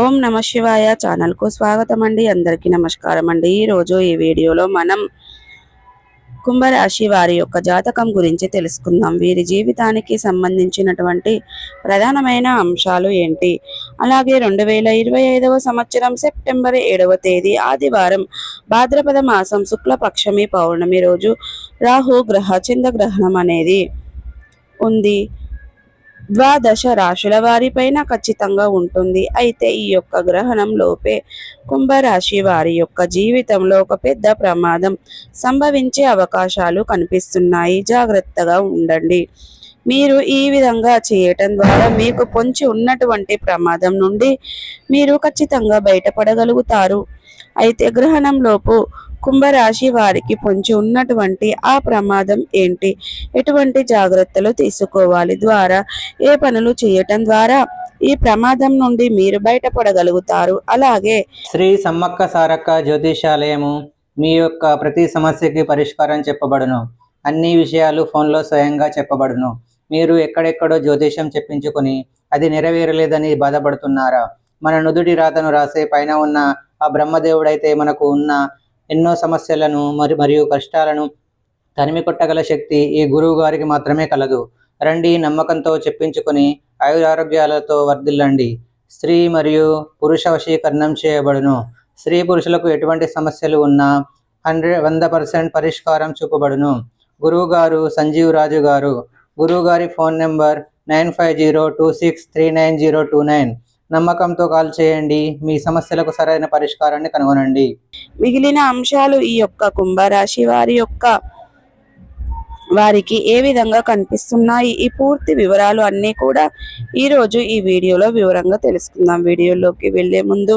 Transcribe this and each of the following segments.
ఓం నమ శివాయ ఛానల్కు స్వాగతం అండి అందరికీ నమస్కారం అండి ఈరోజు ఈ వీడియోలో మనం కుంభరాశి వారి యొక్క జాతకం గురించి తెలుసుకుందాం. వీరి జీవితానికి సంబంధించినటువంటి ప్రధానమైన అంశాలు ఏంటి? అలాగే రెండు వేల ఇరవై ఐదవ సంవత్సరం సెప్టెంబర్ ఏడవ తేదీ ఆదివారం భాద్రపద మాసం శుక్లపక్షమి పౌర్ణమి రోజు రాహు గ్రహ చంద్రగ్రహణం అనేది ఉంది. ద్వాదశ రాశుల వారిపైన ఖచ్చితంగా ఉంటుంది. అయితే ఈ యొక్క గ్రహణం లోపే కుంభరాశి వారి యొక్క జీవితంలో ఒక పెద్ద ప్రమాదం సంభవించే అవకాశాలు కనిపిస్తున్నాయి. జాగ్రత్తగా ఉండండి. మీరు ఈ విధంగా చేయటం ద్వారా మీకు పొంచి ఉన్నటువంటి ప్రమాదం నుండి మీరు ఖచ్చితంగా బయటపడగలుగుతారు. అయితే గ్రహణంలోపు కుంభరాశి వారికి పొంచి ఉన్నటువంటి ఆ ప్రమాదం ఏంటి? ఎటువంటి జాగ్రత్తలు తీసుకోవాలి? ద్వారా ఏ పనులు చేయటం ద్వారా ఈ ప్రమాదం నుండి మీరు బయటపడగలుగుతారు. అలాగే శ్రీ సమ్మక్క సారక్క జ్యోతిషాలయము మీ యొక్క ప్రతి సమస్యకి పరిష్కారం చెప్పబడును. అన్ని విషయాలు ఫోన్లో స్వయంగా చెప్పబడును. మీరు ఎక్కడెక్కడో జ్యోతిషం చెప్పించుకొని అది నెరవేరలేదని బాధపడుతున్నారా? మన నుదుటి రాతను రాసే పైన ఉన్న ఆ బ్రహ్మదేవుడైతే మనకు ఉన్న ఎన్నో సమస్యలను మరి మరియు కష్టాలను తనిమి కొట్టగల శక్తి ఈ గురువు గారికి మాత్రమే కలదు. రండి నమ్మకంతో చెప్పించుకొని ఆయురారోగ్యాలతో వర్ధిల్లండి. స్త్రీ మరియు పురుష వశీకరణం చేయబడును. స్త్రీ పురుషులకు ఎటువంటి సమస్యలు ఉన్నా హండ్రెడ్ వంద పర్సెంట్ పరిష్కారం చూపబడును. గురువు గారు సంజీవ్ రాజు గారు. గురువు గారి phone number nine five zero two six three nine zero two nine. నమ్మకంతో కాల్ చేయండి. మీ సమస్యలకు సరైన పరిష్కారాన్ని కనుగొనండి. మిగిలిన అంశాలు ఈ యొక్క కుంభరాశి వారి యొక్క వారికి ఏ విధంగా కనిపిస్తున్నాయి? ఈ పూర్తి వివరాలు అన్నీ కూడా ఈరోజు ఈ వీడియోలో వివరంగా తెలుసుకుందాం. వీడియోలోకి వెళ్ళే ముందు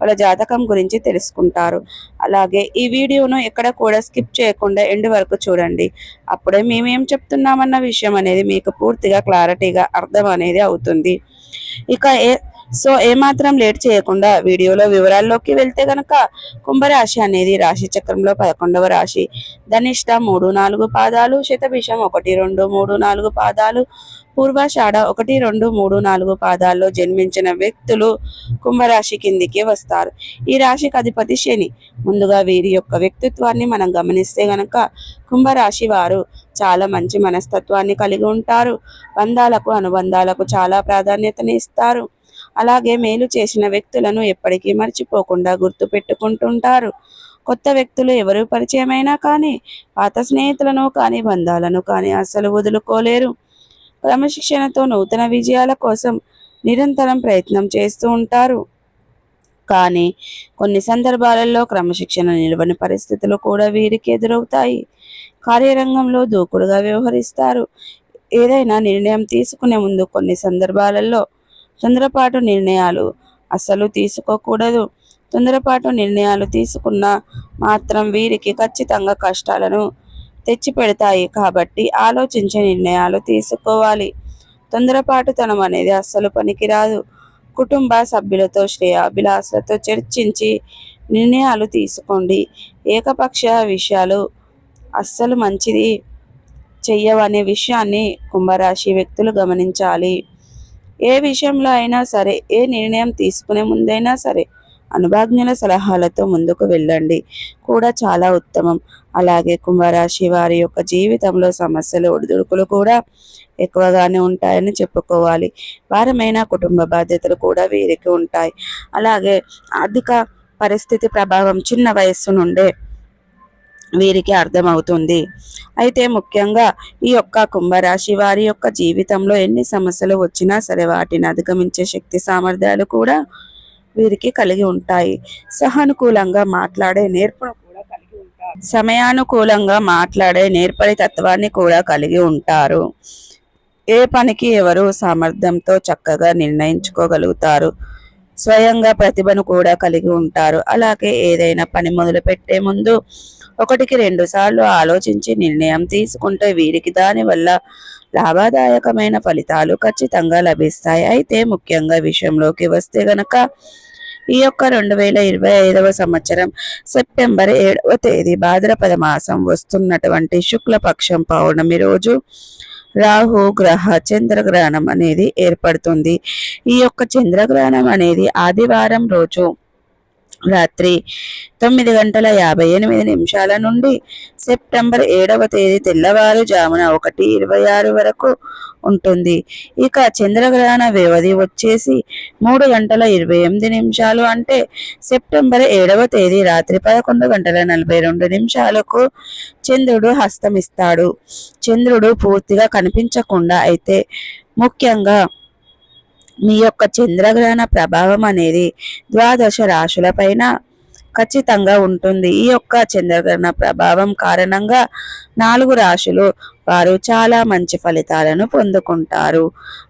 వాళ్ళ జాతకం గురించి తెలుసుకుంటారు. అలాగే ఈ వీడియోను ఎక్కడ కూడా స్కిప్ చేయకుండా ఎండ్ వరకు చూడండి. అప్పుడే మేమేం చెప్తున్నామన్న విషయం అనేది మీకు పూర్తిగా క్లారిటీగా అర్థం అనేది అవుతుంది. ఇక ఏ సో ఏమాత్రం లేట్ చేయకుండా వీడియోలో వివరాల్లోకి వెళ్తే గనక కుంభరాశి అనేది రాశి చక్రంలో పదకొండవ రాశి. ధనిష్ట మూడు నాలుగు పాదాలు శతభిషం ఒకటి రెండు మూడు నాలుగు పాదాలు పూర్వాషాఢ ఒకటి రెండు మూడు నాలుగు పాదాల్లో జన్మించిన వ్యక్తులు కుంభరాశి కిందికి వస్తారు. ఈ రాశికి అధిపతి శని. ముందుగా వీరి యొక్క వ్యక్తిత్వాన్ని మనం గమనిస్తే గనక కుంభరాశి వారు చాలా మంచి మనస్తత్వాన్ని కలిగి ఉంటారు. బంధాలకు అనుబంధాలకు చాలా ప్రాధాన్యతని ఇస్తారు. అలాగే మేలు చేసిన వ్యక్తులను ఎప్పటికీ మర్చిపోకుండా గుర్తు పెట్టుకుంటుంటారు కొత్త వ్యక్తులు ఎవరు పరిచయమైనా కానీ పాత స్నేహితులను కానీ బంధాలను కానీ అస్సలు వదులుకోలేరు. క్రమశిక్షణతో నూతన విజయాల కోసం నిరంతరం ప్రయత్నం చేస్తూ ఉంటారు. కానీ కొన్ని సందర్భాలలో క్రమశిక్షణ నిలవని పరిస్థితులు కూడా వీరికి ఎదురవుతాయి. కార్యరంగంలో దూకుడుగా వ్యవహరిస్తారు. ఏదైనా నిర్ణయం తీసుకునే ముందు కొన్ని సందర్భాలలో తొందరపాటు నిర్ణయాలు అస్సలు తీసుకోకూడదు. తొందరపాటు నిర్ణయాలు తీసుకున్న మాత్రం వీరికి ఖచ్చితంగా కష్టాలను తెచ్చిపెడతాయి కాబట్టి ఆలోచించే నిర్ణయాలు తీసుకోవాలి. తొందరపాటుతనం అనేది అస్సలు పనికిరాదు. కుటుంబ సభ్యులతో శ్రేయాభిలాషలతో చర్చించి నిర్ణయాలు తీసుకోండి. ఏకపక్ష విషయాలు అస్సలు మంచిది చెయ్యవనే విషయాన్ని కుంభరాశి వ్యక్తులు గమనించాలి. ఏ విషయంలో అయినా సరే ఏ నిర్ణయం తీసుకునే ముందైనా సరే అనుభాజ్ఞుల సలహాలతో ముందుకు వెళ్ళండి. కూడా చాలా ఉత్తమం. అలాగే కుంభరాశి వారి యొక్క జీవితంలో సమస్యలు ఒడిదుడుకులు కూడా ఎక్కువగానే ఉంటాయని చెప్పుకోవాలి. వారమైన కుటుంబ బాధ్యతలు కూడా వీరికి ఉంటాయి. అలాగే ఆర్థిక పరిస్థితి ప్రభావం చిన్న వయస్సు నుండే వీరికి అర్థమవుతుంది. అయితే ముఖ్యంగా ఈ యొక్క కుంభరాశి వారి యొక్క జీవితంలో ఎన్ని సమస్యలు వచ్చినా సరే వాటిని అధిగమించే శక్తి సామర్థ్యాలు కూడా వీరికి కలిగి ఉంటాయి. సహానుకూలంగా మాట్లాడే నేర్పును కూడా కలిగి ఉంటారు. సమయానుకూలంగా మాట్లాడే నేర్పరి తత్వాన్ని కూడా కలిగి ఉంటారు. ఏ పనికి ఎవరు సామర్థ్యంతో చక్కగా నిర్ణయించుకోగలుగుతారు. స్వయంగా ప్రతిభను కూడా కలిగి ఉంటారు. అలాగే ఏదైనా పని మొదలుపెట్టే ముందు ఒకటికి రెండు సార్లు ఆలోచించి నిర్ణయం తీసుకుంటే వీరికి దానివల్ల లాభదాయకమైన ఫలితాలు ఖచ్చితంగా లభిస్తాయి. అయితే ముఖ్యంగా విషయంలోకి వస్తే గనక ఈ యొక్క రెండు వేల ఇరవై ఐదవ సంవత్సరం సెప్టెంబర్ ఏడవ తేదీ భాద్రపద మాసం వస్తున్నటువంటి శుక్లపక్షం పౌర్ణమి రోజు రాహు గ్రహ చంద్రగ్రహణం అనేది ఏర్పడుతుంది. ఈ యొక్క చంద్రగ్రహణం అనేది ఆదివారం రోజు రాత్రి తొమ్మిది గంటల యాభై ఎనిమిది నిమిషాల నుండి సెప్టెంబర్ ఏడవ తేదీ తెల్లవారుజామున ఒకటి ఇరవై ఆరు వరకు ఉంటుంది. ఇక చంద్రగ్రహణ వ్యవధి వచ్చేసి మూడు గంటల ఇరవై ఎనిమిది నిమిషాలు అంటే సెప్టెంబర్ ఏడవ తేదీ రాత్రి పదకొండు గంటల నలభై రెండు నిమిషాలకు చంద్రుడు హస్తమిస్తాడు. చంద్రుడు పూర్తిగా కనిపించకుండా అయితే ముఖ్యంగా మీ యొక్క చంద్రగ్రహణ ప్రభావం అనేది ద్వాదశ రాశుల పైన ఖచ్చితంగా ఉంటుంది. ఈ యొక్క చంద్రగ్రహణ ప్రభావం కారణంగా నాలుగు రాశులు వారు చాలా మంచి ఫలితాలను పొందుకుంటారు.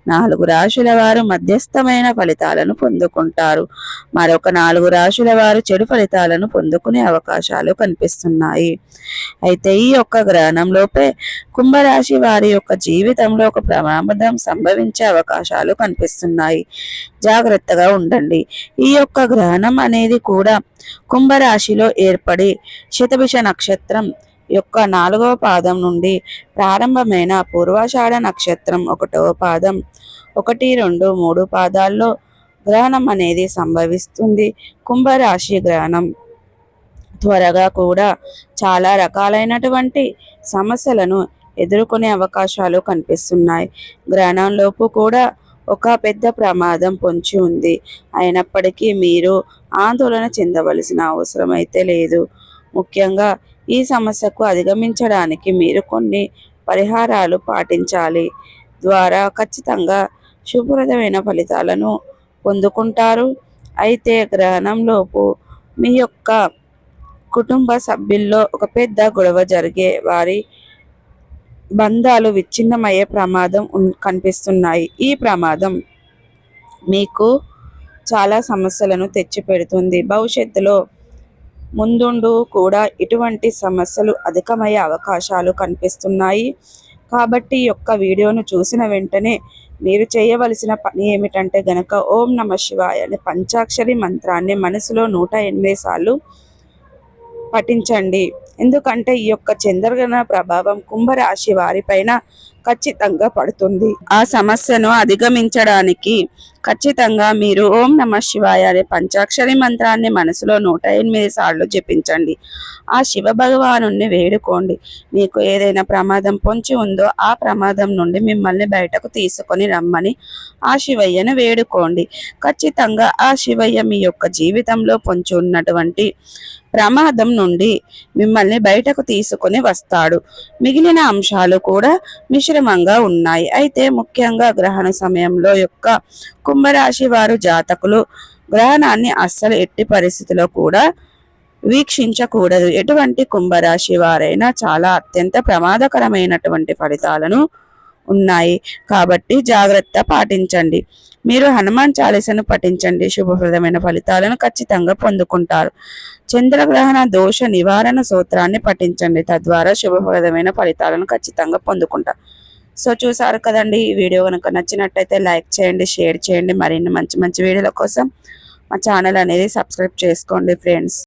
నాలుగు రాశుల వారు మధ్యస్థమైన ఫలితాలను పొందుకుంటారు. మరొక నాలుగు రాశుల వారు చెడు ఫలితాలను పొందుకునే అవకాశాలు కనిపిస్తున్నాయి. అయితే ఈ యొక్క గ్రహణంలోపే కుంభరాశి వారి యొక్క జీవితంలో ఒక ప్రమాదం సంభవించే అవకాశాలు కనిపిస్తున్నాయి. జాగ్రత్తగా ఉండండి. ఈ యొక్క గ్రహణం అనేది కూడా కుంభరాశిలో ఏర్పడి శతభిష నక్షత్రం యొక్క నాలుగవ పాదం నుండి ప్రారంభమైన పూర్వాషాఢ నక్షత్రం ఒకటవ పాదం. ఒకటి రెండు మూడు పాదాల్లో గ్రహణం అనేది సంభవిస్తుంది. కుంభరాశి గ్రహణం. త్వరగా కూడా చాలా రకాలైనటువంటి సమస్యలను ఎదుర్కొనే అవకాశాలు కనిపిస్తున్నాయి. గ్రహణంలోపు కూడా ఒక పెద్ద ప్రమాదం పొంచి ఉంది. అయినప్పటికీ మీరు ఆందోళన చెందవలసిన అవసరం అయితే లేదు. ముఖ్యంగా ఈ సమస్యకు అధిగమించడానికి మీరు కొన్ని పరిహారాలు పాటించాలి. ద్వారా ఖచ్చితంగా శుభ్రతమైన ఫలితాలను పొందుకుంటారు. అయితే గ్రహణంలోపు మీ యొక్క కుటుంబ సభ్యుల్లో ఒక పెద్ద గొడవ జరిగే వారి బంధాలు విచ్ఛిన్నమయ్యే ప్రమాదం ఉన్- కనిపిస్తున్నాయి. ఈ ప్రమాదం మీకు చాలా సమస్యలను తెచ్చిపెడుతుంది. భవిష్యత్తులో ముందుండు కూడా ఇటువంటి సమస్యలు అధికమయ్యే అవకాశాలు కనిపిస్తున్నాయి. కాబట్టి యొక్క వీడియోను చూసిన వెంటనే మీరు చేయవలసిన పని ఏమిటంటే గనక ఓం నమ శివాయ అనే పంచాక్షరి మంత్రాన్ని మనసులో నూట ఎనిమిది సార్లు పఠించండి. ఎందుకంటే ఈ యొక్క చంద్రగ్రహణ ప్రభావం కుంభరాశి వారిపైన ఖచ్చితంగా పడుతుంది. ఆ సమస్యను అధిగమించడానికి ఖచ్చితంగా మీరు ఓం నమ శివాయ అనే పంచాక్షరి మంత్రాన్ని మనసులో నూట ఎనిమిది సార్లు జపించండి. ఆ శివ భగవాను వేడుకోండి. మీకు ఏదైనా ప్రమాదం పొంచి ఉందో ఆ ప్రమాదం నుండి మిమ్మల్ని బయటకు తీసుకొని రమ్మని ఆ శివయ్యను వేడుకోండి. ఖచ్చితంగా ఆ శివయ్య మీ యొక్క జీవితంలో పొంచి ఉన్నటువంటి ప్రమాదం నుండి మిమ్మల్ని మిమ్మల్ని బయటకు తీసుకొని వస్తాడు. మిగిలిన అంశాలు కూడా మిశ్రమంగా ఉన్నాయి. అయితే ముఖ్యంగా గ్రహణ సమయంలో యొక్క కుంభరాశి వారు జాతకులు గ్రహణాన్ని అస్సలు ఎట్టి పరిస్థితిలో కూడా వీక్షించకూడదు. ఎటువంటి కుంభరాశి వారైనా చాలా అత్యంత ప్రమాదకరమైనటువంటి ఫలితాలను ఉన్నాయి. కాబట్టి జాగ్రత్త పాటించండి. మీరు హనుమాన్ చాలీసను పఠించండి. శుభప్రదమైన ఫలితాలను ఖచ్చితంగా పొందుకుంటారు. చంద్రగ్రహణ దోష నివారణ సూత్రాన్ని పఠించండి. తద్వారా శుభప్రదమైన ఫలితాలను ఖచ్చితంగా పొందుకుంటారు సో చూసారు కదండి ఈ వీడియో కనుక నచ్చినట్టయితే లైక్ చేయండి షేర్ చేయండి. మరిన్ని మంచి మంచి వీడియోల కోసం మా ఛానల్ అనేది సబ్స్క్రైబ్ చేసుకోండి ఫ్రెండ్స్.